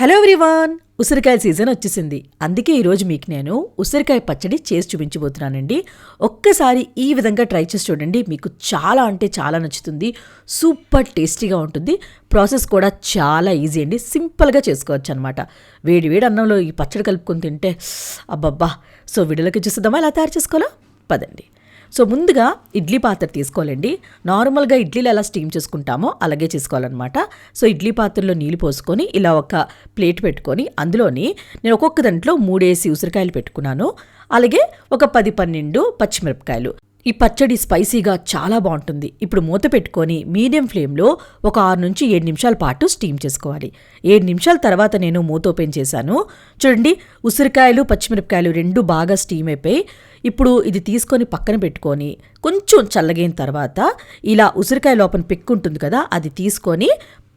Hello everyone. ఉసిరికాయ season వచ్చేసింది. అందుకే ఈరోజు మీకు నేను ఉసిరికాయ పచ్చడి చేసి చూపించబోతున్నానండి. ఒక్కసారి ఈ విధంగా ట్రై చేసి చూడండి. మీకు చాలా అంటే చాలా నచ్చుతుంది. సూపర్ టేస్టీగా ఉంటుంది. ప్రాసెస్ కూడా చాలా ఈజీ అండి. సింపుల్గా చేసుకోవచ్చు అనమాట వేడి వేడి అన్నంలో ఈ పచ్చడి కలుపుకొని తింటే అబ్బబ్బా. సో వీడియోలోకి చూస్తుందామా ఎలా తయారు చేసుకోవాలా? పదండి. సో ముందుగా ఇడ్లీ పాత్ర తీసుకోవాలండి. నార్మల్గా ఇడ్లీలు ఎలా స్టీమ్ చేసుకుంటామో అలాగే చేసుకోవాలన్నమాట. సో ఇడ్లీ పాత్రలో నీళ్ళు పోసుకొని ఇలా ఒక ప్లేట్ పెట్టుకొని అందులోని నేను ఒక్కొక్క దాంట్లో మూడేసి ఉసిరికాయలు పెట్టుకున్నాను. అలాగే ఒక పది పన్నెండు పచ్చిమిరపకాయలు. ఈ పచ్చడి స్పైసీగా చాలా బాగుంటుంది. ఇప్పుడు మూత పెట్టుకొని మీడియం ఫ్లేమ్లో ఒక ఆరు నుంచి ఏడు నిమిషాల పాటు స్టీమ్ చేసుకోవాలి. ఏడు నిమిషాల తర్వాత నేను మూత ఓపెన్ చేశాను. చూడండి ఉసిరికాయలు పచ్చిమిరపకాయలు రెండు బాగా స్టీమ్ అయిపోయి ఇప్పుడు ఇది తీసుకొని పక్కన పెట్టుకొని కొంచెం చల్లగైన తర్వాత ఇలా ఉసిరికాయ లోపల పిక్ ఉంటుంది కదా అది తీసుకొని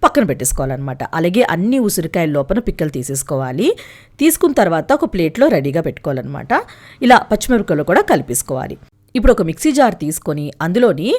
పక్కన పెట్టేసుకోవాలన్నమాట. అలాగే అన్ని ఉసిరికాయల లోపల పిక్కలు తీసేసుకోవాలి. తీసుకున్న తర్వాత ఒక ప్లేట్లో రెడీగా పెట్టుకోవాలన్నమాట. ఇలా పచ్చిమిరపకాయలు కూడా కలిపేసుకోవాలి. ఇప్పుడు ఒక మిక్సీ జార్ తీసుకొని అందులోని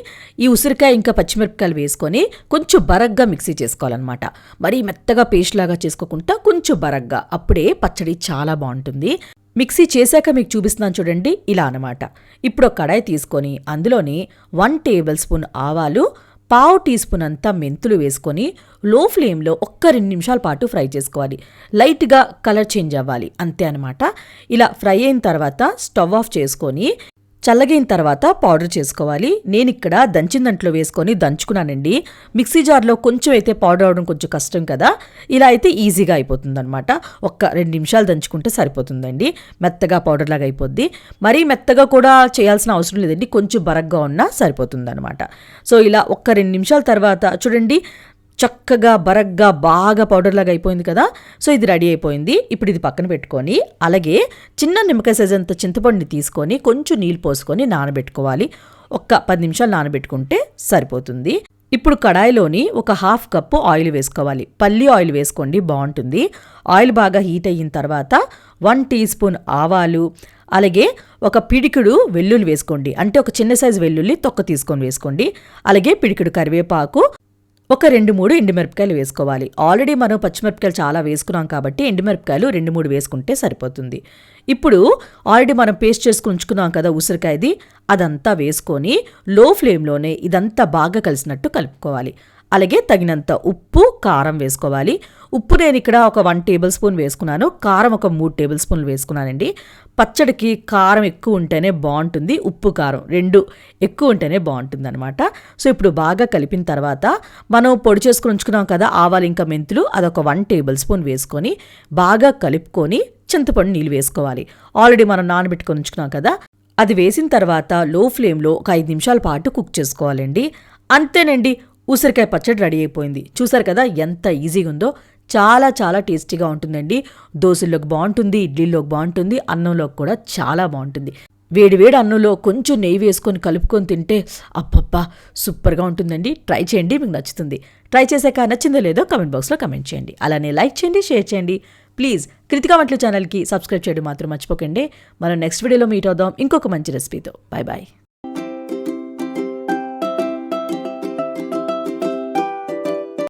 ఈ ఉసిరికాయ ఇంకా పచ్చిమిరపకాయలు వేసుకొని కొంచెం బరగ్గా మిక్సీ చేసుకోవాలన్నమాట. మరీ మెత్తగా పేస్ట్ లాగా చేసుకోకుండా కొంచెం బరగ్గా. అప్పుడే పచ్చడి చాలా బాగుంటుంది. మిక్సీ చేశాక మీకు చూపిస్తున్నాను చూడండి ఇలా అనమాట ఇప్పుడు ఒక కడాయి తీసుకొని అందులోని వన్ టేబుల్ స్పూన్ ఆవాలు పావు టీ స్పూన్ అంతా మెంతులు వేసుకొని లో ఫ్లేమ్లో ఒక్క రెండు నిమిషాల పాటు ఫ్రై చేసుకోవాలి. లైట్గా కలర్ చేంజ్ అవ్వాలి. అంతే అనమాట ఇలా ఫ్రై అయిన తర్వాత స్టవ్ ఆఫ్ చేసుకొని చల్లగైన తర్వాత పౌడర్ చేసుకోవాలి. నేను ఇక్కడ దంచిన దాంట్లో వేసుకొని దంచుకున్నానండి. మిక్సీ జార్లో కొంచెం అయితే పౌడర్ అవడం కొంచెం కష్టం కదా. ఇలా అయితే ఈజీగా అయిపోతుంది అనమాట ఒక్క రెండు నిమిషాలు దంచుకుంటే సరిపోతుందండి. మెత్తగా పౌడర్ లాగా అయిపోద్ది. మరీ మెత్తగా కూడా చేయాల్సిన అవసరం లేదండి. కొంచెం బరగ్గా ఉన్నా సరిపోతుంది అనమాట సో ఇలా ఒక్క రెండు నిమిషాల తర్వాత చూడండి. చక్కగా బరగ్గా బాగా పౌడర్ లాగా అయిపోయింది కదా? సో ఇది రెడీ అయిపోయింది. ఇప్పుడు ఇది పక్కన పెట్టుకొని అలాగే చిన్న నిమ్మకాయ సైజ్ అంత చింతపండుని తీసుకొని కొంచెం నీళ్ళు పోసుకొని నానబెట్టుకోవాలి. ఒక్క పది నిమిషాలు నానబెట్టుకుంటే సరిపోతుంది. ఇప్పుడు కడాయిలోని ఒక హాఫ్ కప్పు ఆయిల్ వేసుకోవాలి. పల్లి ఆయిల్ వేసుకోండి బాగుంటుంది. ఆయిల్ బాగా హీట్ అయిన తర్వాత వన్ టీ స్పూన్ ఆవాలు అలాగే ఒక పిడికిడు వెల్లుల్లి వేసుకోండి. అంటే ఒక చిన్న సైజు వెల్లుల్లి తొక్క తీసుకొని వేసుకోండి. అలాగే పిడికిడు కరివేపాకు ఒక రెండు మూడు ఎండుమిరపకాయలు వేసుకోవాలి. ఆల్రెడీ మనం పచ్చిమిరపకాయలు చాలా వేసుకున్నాం కాబట్టి ఎండుమిరపకాయలు రెండు మూడు వేసుకుంటే సరిపోతుంది. ఇప్పుడు ఆల్రెడీ మనం పేస్ట్ చేసుకుని ఉంచుకున్నాం కదా ఉసిరికాయది అదంతా వేసుకొని లో ఫ్లేమ్లోనే ఇదంతా బాగా కలిసినట్టు కలుపుకోవాలి. అలాగే తగినంత ఉప్పు కారం వేసుకోవాలి. ఉప్పు నేను ఇక్కడ ఒక వన్ టేబుల్ స్పూన్ వేసుకున్నాను. కారం ఒక మూడు టేబుల్ స్పూన్లు వేసుకున్నానండి. పచ్చడికి కారం ఎక్కువ ఉంటేనే బాగుంటుంది ఉప్పు కారం రెండు ఎక్కువ ఉంటేనే బాగుంటుంది అనమాట సో ఇప్పుడు బాగా కలిపిన తర్వాత మనం పొడి చేసుకుని ఉంచుకున్నాం కదా ఆవాలు ఇంకా మెంతులు అదొక వన్ టేబుల్ స్పూన్ వేసుకొని బాగా కలుపుకొని చింతపండు నీళ్ళు వేసుకోవాలి. ఆల్రెడీ మనం నానబెట్టుకొని ఉంచుకున్నాం కదా అది వేసిన తర్వాత లో ఫ్లేమ్లో ఒక ఐదు నిమిషాల పాటు కుక్ చేసుకోవాలండి. అంతేనండి ఉసిరికాయ పచ్చడి రెడీ అయిపోయింది. చూసారు కదా ఎంత ఈజీగా ఉందో చాలా చాలా టేస్టీగా ఉంటుందండి. దోశల్లోకి బాగుంటుంది ఇడ్లీలోకి బాగుంటుంది అన్నంలోకి కూడా చాలా బాగుంటుంది. వేడి వేడి అన్నంలో కొంచెం నెయ్యి వేసుకొని కలుపుకొని తింటే అబ్బబ్బా సూపర్గా ఉంటుందండి. ట్రై చేయండి మీకు నచ్చుతుంది. ట్రై చేశాక నచ్చిందో లేదో కమెంట్ బాక్స్లో కమెంట్ చేయండి. అలానే లైక్ చేయండి షేర్ చేయండి. ప్లీజ్ కృతికా వంటల ఛానల్కి సబ్స్క్రైబ్ చేయడం మాత్రం మర్చిపోకండి. మనం నెక్స్ట్ వీడియోలో మీట్ అవుదాం. ఇంకొక మంచి రెసిపీతో. Bye bye